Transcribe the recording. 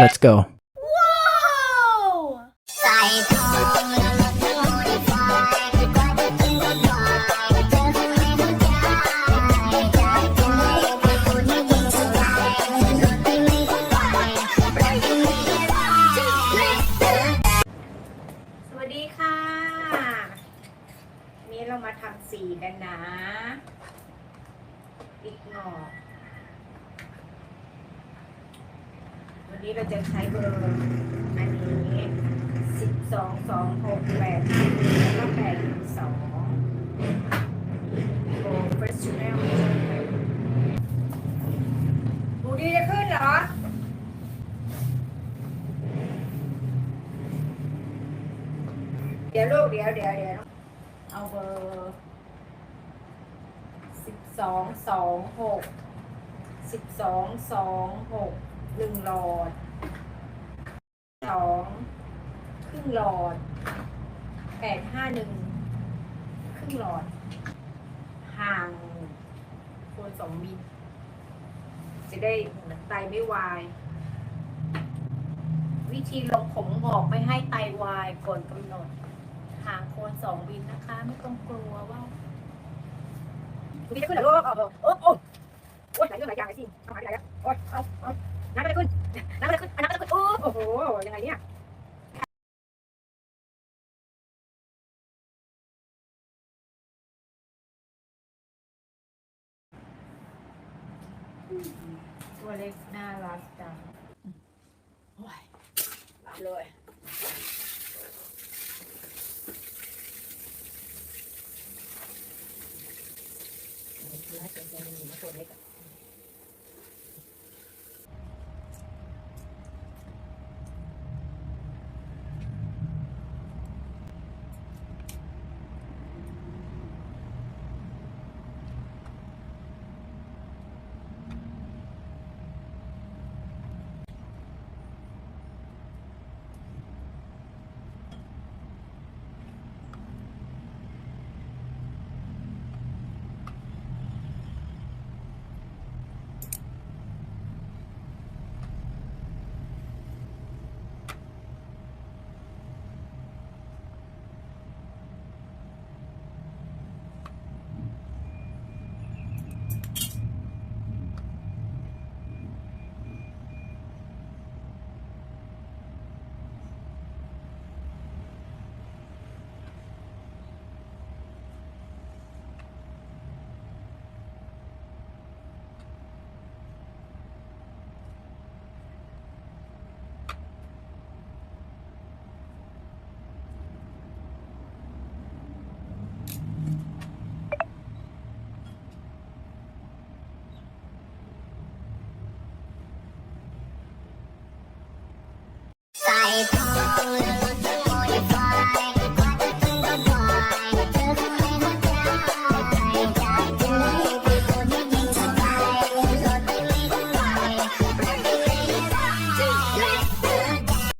Let's go. ใส่ทองแล้วก็โดนไฟกว่าจะกินก็ได้เธอคงไม่เข้าใจจากใจคนที่ยิ่งสบายรถที่ไม่ต้องไปรถที่ไม่ได้รอสวัสดีค่ะ นี่เรามาทำสีกันนะ ปิกหงอก วันนี้เราจะใช้เบอร์อันนี้สิบสองสองหกแปดห้าแล้วก็แปดหนึ่งสองโปรเฟชชั่นแนลดูดีจะขึ้นเหรอเดี๋ยวลูกเดี๋ยวเดี๋ยวเดี๋ยวเอาเบอร์สิบสองสองหกสิบสองสองหก หนึ่งหลอดสองครึ่งหลอดแปดห้าหนึ่งครึ่งหลอด ห่างควรสองมิลจะได้ไตไม่วาย วิธีลงผมงอกไม่ให้ไตวายก่อนกำหนด ห่างโคนสองวินนะคะ ไม่ต้องกลัวว่าคุณพี่จะขึ้นเหรอลูกโอ้โหโอ้โอ้ยหลายเรื่องหลายอย่างเลยสิเอาหายไปไหนแล้วโอ้ยเอาเอา น้ำก็จะขึ้นน้ำก็จะขึ้นน้ำก็จะขึ้นโอ้โหยังไงเนี่ยตัวเล็กน่ารักจังโอ้ยรับเลยรักจนจะมีตัวเล็กอะ